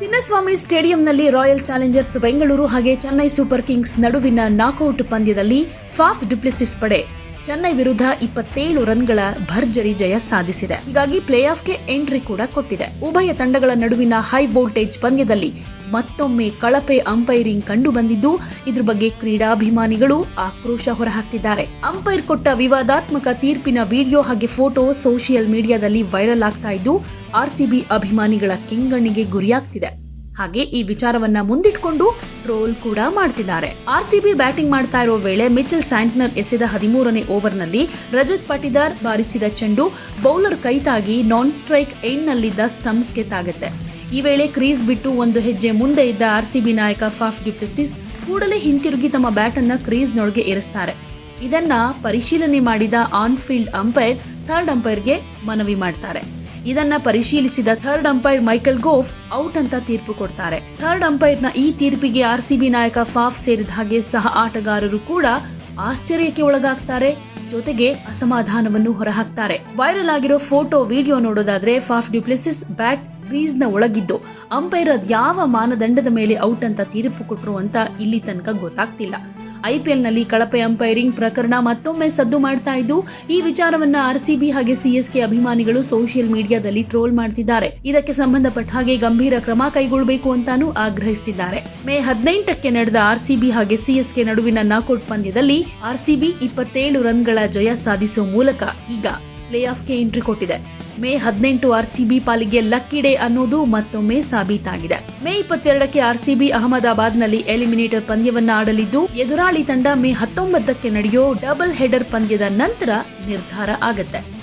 ಚಿನ್ನಸ್ವಾಮಿ ಸ್ಟೇಡಿಯಂನಲ್ಲಿ royal Challengers Bengaluru ಹಾಗೆ Chennai super Kings ನಡುವಿನ ನಾಕೌಟ್ ಪಂದ್ಯದಲ್ಲಿ ಫಾಫ್ ಡುಪ್ಲಿಸಿಸ್ ಪಡೆ. ಚೆನ್ನೈ ವಿರುದ್ಧ ಇಪ್ಪತ್ತೇಳು ರನ್ಗಳ ಭರ್ಜರಿ ಜಯ ಸಾಧಿಸಿದೆ. ಹೀಗಾಗಿ ಪ್ಲೇ ಆಫ್ಗೆ ಎಂಟ್ರಿ ಕೂಡ ಕೊಟ್ಟಿದೆ. ಉಭಯ ತಂಡಗಳ ನಡುವಿನ ಹೈ ವೋಲ್ಟೇಜ್ ಪಂದ್ಯದಲ್ಲಿ ಮತ್ತೊಮ್ಮೆ ಕಳಪೆ ಅಂಪೈರಿಂಗ್ ಕಂಡು ಬಂದಿದ್ದು ಇದ್ರ ಬಗ್ಗೆ ಕ್ರೀಡಾಭಿಮಾನಿಗಳು ಆಕ್ರೋಶ ಹೊರಹಾಕ್ತಿದ್ದಾರೆ ಅಂಪೈರ್ ಕೊಟ್ಟ ವಿವಾದಾತ್ಮಕ ತೀರ್ಪಿನ ವಿಡಿಯೋ ಹಾಗೆ ಫೋಟೋ ಸೋಷಿಯಲ್ ಮೀಡಿಯಾದಲ್ಲಿ ವೈರಲ್ ಆಗ್ತಾ ಇದ್ದು, ಆರ್ಸಿಬಿ ಅಭಿಮಾನಿಗಳ ಕೆಂಗಣ್ಣಿಗೆ ಗುರಿಯಾಗ್ತಿದೆ. ಹಾಗೆ ಈ ವಿಚಾರವನ್ನ ಮುಂದಿಟ್ಕೊಂಡು ಟ್ರೋಲ್ ಕೂಡ ಮಾಡ್ತಿದ್ದಾರೆ. ಆರ್ಸಿಬಿ ಬ್ಯಾಟಿಂಗ್ ಮಾಡ್ತಾ ಇರೋ ವೇಳೆ ಮಿಚೆಲ್ ಸ್ಯಾಂಟ್ನರ್ ಎಸೆದ ಹದಿಮೂರನೇ ಓವರ್ನಲ್ಲಿ ರಜತ್ ಪಾಟಿದಾರ್ ಬಾರಿಸಿದ ಚೆಂಡು ಬೌಲರ್ ಕೈತಾಗಿ ನಾನ್ ಸ್ಟ್ರೈಕ್ ಎಂಡ್ನಲ್ಲಿದ್ದ ಸ್ಟಂಪ್ಸ್ಗೆ ತಾಗುತ್ತೆ. ಈ ವೇಳೆ ಕ್ರೀಸ್ ಬಿಟ್ಟು ಒಂದು ಹೆಜ್ಜೆ ಮುಂದೆ ಇದ್ದ ಆರ್ಸಿಬಿ ನಾಯಕ ಫಾಫ್ ಡ್ಯುಪ್ಲೆಸಿಸ್ ಕೂಡಲೇ ಹಿಂತಿರುಗಿ ತಮ್ಮ ಬ್ಯಾಟ್ ಅನ್ನ ಕ್ರೀಸ್ನೊಳಗೆ ಇರಿಸ್ತಾರೆ ಇದನ್ನ ಪರಿಶೀಲನೆ ಮಾಡಿದ ಆನ್ ಫೀಲ್ಡ್ ಅಂಪೈರ್ ಥರ್ಡ್ ಅಂಪೈರ್ಗೆ ಮನವಿ ಮಾಡ್ತಾರೆ. ಇದನ್ನ ಪರಿಶೀಲಿಸಿದ third umpire Michael Gough out ಅಂತ ತೀರ್ಪು ಕೊಡ್ತಾರೆ. ಥರ್ಡ್ ಅಂಪೈರ್ನ ಈ ತೀರ್ಪಿಗೆ ಆರ್ಸಿಬಿ ನಾಯಕ ಫಾಫ್ ಸೇರಿದ ಹಾಗೆ ಸಹ ಆಟಗಾರರು ಕೂಡ ಆಶ್ಚರ್ಯಕ್ಕೆ ಒಳಗಾಗ್ತಾರೆ, ಜೊತೆಗೆ ಅಸಮಾಧಾನವನ್ನು ಹೊರಹಾಕ್ತಾರೆ. ವೈರಲ್ ಆಗಿರೋ ಫೋಟೋ, ವಿಡಿಯೋ ನೋಡೋದಾದ್ರೆ ಫಾಫ್ ಡ್ಯುಪ್ಲೆಸಿಸ್ ಬ್ಯಾಟ್ ಕ್ರೀಸ್ನ ಒಳಗಿದ್ದು, ಅಂಪೈರ್ ಅದ್ ಯಾವ ಮಾನದಂಡದ ಮೇಲೆ ಔಟ್ ಅಂತ ತೀರ್ಪು ಕೊಟ್ಟರು ಅಂತ ಇಲ್ಲಿ ತನಕ ಗೊತ್ತಾಗ್ತಿಲ್ಲ. ಐಪಿಎಲ್ನಲ್ಲಿ ಕಳಪೆ ಅಂಪೈರಿಂಗ್ ಪ್ರಕರಣ ಮತ್ತೊಮ್ಮೆ ಸದ್ದು ಮಾಡ್ತಾ ಇದ್ದು, ಈ ವಿಚಾರವನ್ನ ಆರ್ಸಿಬಿ ಹಾಗೆ ಸಿಎಸ್ಕೆ ಅಭಿಮಾನಿಗಳು ಸೋಷಿಯಲ್ ಮೀಡಿಯಾದಲ್ಲಿ ಟ್ರೋಲ್ ಮಾಡ್ತಿದ್ದಾರೆ. ಇದಕ್ಕೆ ಸಂಬಂಧಪಟ್ಟ ಹಾಗೆ ಗಂಭೀರ ಕ್ರಮ ಕೈಗೊಳ್ಳಬೇಕು ಅಂತಾನೂ ಆಗ್ರಹಿಸುತ್ತಿದ್ದಾರೆ ಮೇ ಹದಿನೆಂಟಕ್ಕೆ ನಡೆದ ಆರ್ಸಿಬಿ ಹಾಗೆ ಸಿಎಸ್ಕೆ ನಡುವಿನ ನಾಕೌಟ್ ಪಂದ್ಯದಲ್ಲಿ ಆರ್ಸಿಬಿ ಇಪ್ಪತ್ತೇಳು ರನ್ಗಳ ಜಯ ಸಾಧಿಸುವ ಮೂಲಕ ಈಗ ಪ್ಲೇ ಆಫ್ಗೆ ಎಂಟ್ರಿ ಕೊಟ್ಟಿದೆ. ಮೇ ಹದಿನೆಂಟು ಆರ್ಸಿಬಿ ಪಾಲಿಗೆ ಲಕ್ಕಿ ಡೇ ಅನ್ನೋದು ಮತ್ತೊಮ್ಮೆ ಸಾಬೀತಾಗಿದೆ. ಮೇ ಇಪ್ಪತ್ತೆರಡಕ್ಕೆ ಆರ್ಸಿಬಿ ಅಹಮದಾಬಾದ್ನಲ್ಲಿ ಎಲಿಮಿನೇಟರ್ ಪಂದ್ಯವನ್ನ ಆಡಲಿದ್ದು, ಎದುರಾಳಿ ತಂಡ ಮೇ ಹತ್ತೊಂಬತ್ತಕ್ಕೆ ನಡೆಯೋ ಡಬಲ್ ಹೆಡರ್ ಪಂದ್ಯದ ನಂತರ ನಿರ್ಧಾರ ಆಗತ್ತೆ.